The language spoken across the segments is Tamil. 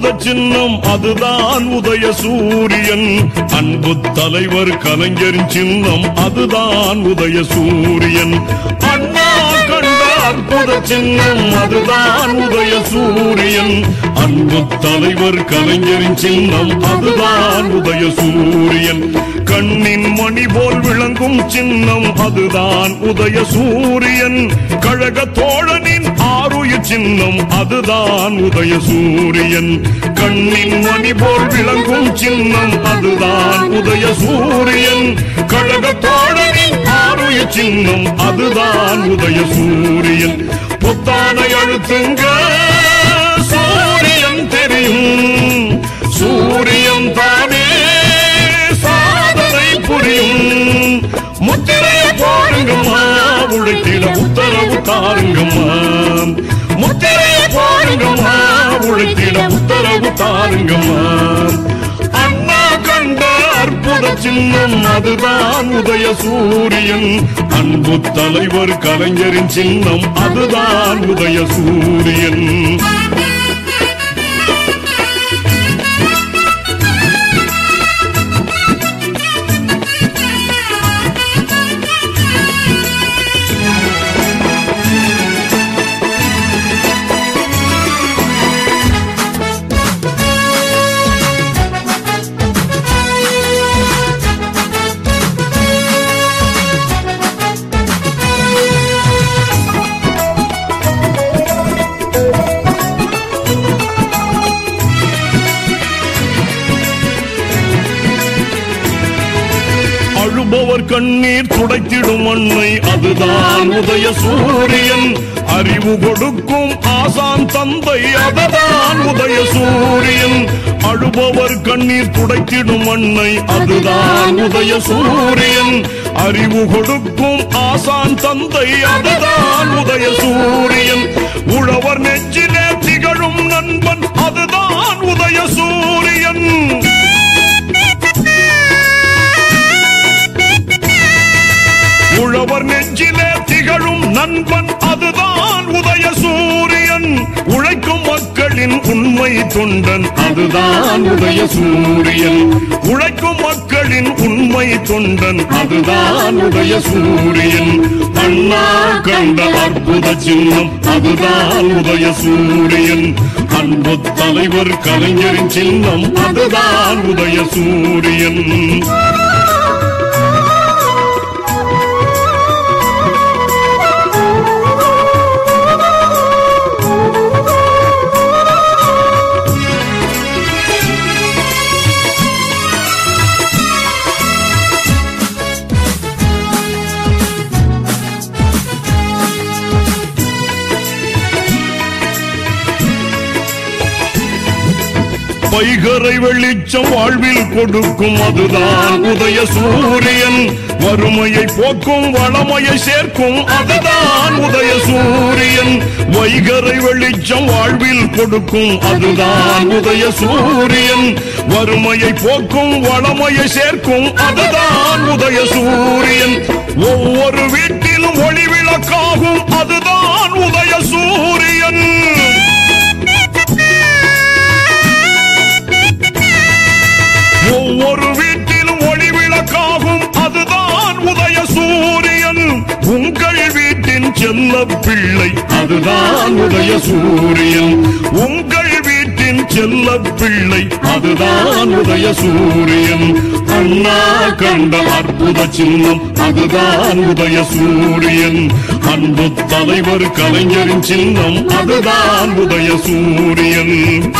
அற்புத சின்னம் அதுதான் உதய சூரியன். அன்பு தலைவர் கலைஞரின் சின்னம் அதுதான் உதய சூரியன். அண்ணா கண்ட அற்புத சின்னம் அதுதான் உதய சூரியன். அன்பு தலைவர் கலைஞரின் சின்னம் அதுதான் உதய சூரியன். கண்ணின் மணி போல் விளங்கும் சின்னம் அதுதான் உதய சூரியன். கழக தோழனின் ஆறுயிர் சின்னம் அதுதான் உதய சூரியன். கண்ணின் மணி போல் விளங்கும் சின்னம் அதுதான் உதய சூரியன். கழக தோழரின் ஆறுயிர் சின்னம் அதுதான் உதய சூரியன். புத்தானை அழுத்துங்க சூரியன் தெரியும். சூரியன் தானே சாதனை புரியும். முத்திரைய போடுங்கம்மா உழைத்திட உத்தரவு தாருங்கம்மா. உழைத்திட உத்தரவு தாருங்கம்மா. அண்ணா கண்ட அற்புத சின்னம் அதுதான் உதய சூரியன் அன்பு தலைவர் கலைஞரின் சின்னம் அதுதான் உதய சூரியன் அழுபவர் கண்ணீர் துடைத்திடும் மண்ணை அதுதான் உதய சூரியன். அறிவு கொடுக்கும் ஆசான் தந்தை அதுதான் உதய சூரியன். அழுபவர் கண்ணீர் துடைத்திடும் மண்ணை அதுதான் உதய சூரியன். அறிவு கொடுக்கும் ஆசான் தந்தை அதுதான் உதய சூரியன். உழவர் நெஞ்சிலே திகழும் நண்பன் அதுதான் உதய சூரியன். நெஞ்சிலே திகழும் நண்பன் அதுதான் உதய சூரியன் உழைக்கும் மக்களின் உண்மை தொண்டன் அதுதான் உதய சூரியன் உழைக்கும் மக்களின் உண்மை தொண்டன் அதுதான் உதய சூரியன் அண்ணா கண்ட அற்புத சின்னம் அதுதான் உதய சூரியன் அன்பு தலைவர் கலைஞரின் சின்னம் அதுதான் உதய சூரியன் வைகரை வெளிச்சம் வாழ்வில் கொடுக்கும் அதுதான் உதய சூரியன். வறுமையை போக்கும் வளமையை சேர்க்கும் அதுதான் உதய சூரியன். வைகரை வெளிச்சம் வாழ்வில் கொடுக்கும் அதுதான் உதய சூரியன். வறுமையை போக்கும் வளமையை சேர்க்கும் அதுதான் உதய சூரியன். ஒவ்வொரு வீட்டிலும் ஒளி விளக்காகும் அதுதான் உங்கள் வீட்டின் செல்ல பிள்ளை. அதுதான் உதய சூரியன். உங்கள் வீட்டின் செல்ல பிள்ளை. அதுதான் உதய சூரியன். அண்ணா கண்ட அற்புத சின்னம். அதுதான் உதய சூரியன். அன்பு தலைவர் கலைஞரின் சின்னம். அதுதான் உதய சூரியன்.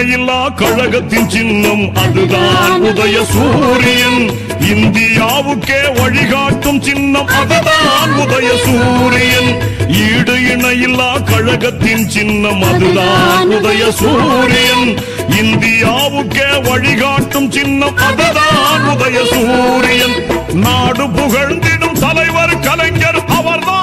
கழகத்தின் சின்னம் அதுதான் உதய சூரியன். இந்தியாவுக்கே வழிகாட்டும் சின்னம் அதுதான் உதய சூரியன். ஈடு இணையில்லா கழகத்தின் சின்னம் அதுதான் உதய சூரியன். இந்தியாவுக்கே வழிகாட்டும் சின்னம் அதுதான் உதய சூரியன். நாடு புகழ்ந்திடும் தலைவர் கலைஞர் அவர்தான்.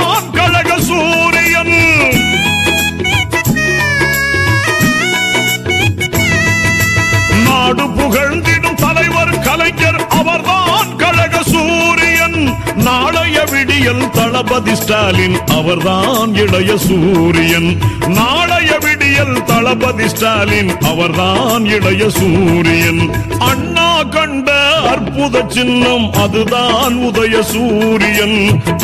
தளபதி ஸ்டாலின் அவர்தான் இளைய சூரியன். நாளைய அரசியல் தளபதி ஸ்டாலின் அவர்தான் இளைய சூரியன். அண்ணா கண்ட அற்புத சின்னம் அதுதான் உதய சூரியன்.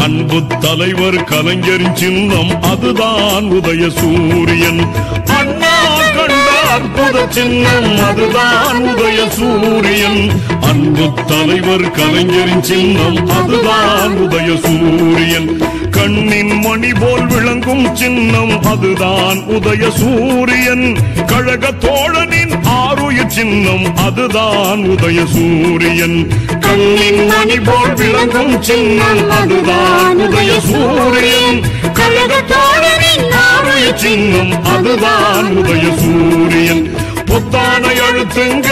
அன்பு தலைவர் கலைஞரின் சின்னம் அதுதான் உதய சூரியன். அண்ணா கண்ட அற்புத சின்னம் அதுதான் உதய சூரியன். அன்பு தலைவர் கலைஞரின் சின்னம் அதுதான் உதய சூரியன். கண்ணின் மணி போல் விளங்கும் சின்னம் அதுதான் உதய சூரியன். கழக தோழனின் ஆறுயிர் சின்னம் அதுதான் உதய சூரியன். கண்ணின் மணி போல் விளங்கும் சின்னம் அதுதான் உதய சூரியன். கழக தோழனின் ஆருயிர் சின்னம் அதுதான் உதய சூரியன். புத்தான அழுத்துங்க.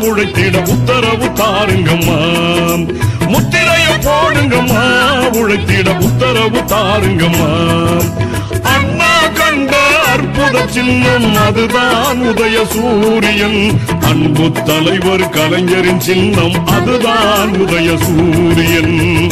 உழைத்திட உத்தரவு தாருங்கம்மா. முத்திரைய போடுங்கம்மா. உழைத்திட உத்தரவு தாருங்கம்மா. அண்ணா கண்ட அற்புத சின்னம் அதுதான் உதய சூரியன். அன்பு தலைவர் கலைஞரின் சின்னம் அதுதான் உதய சூரியன்.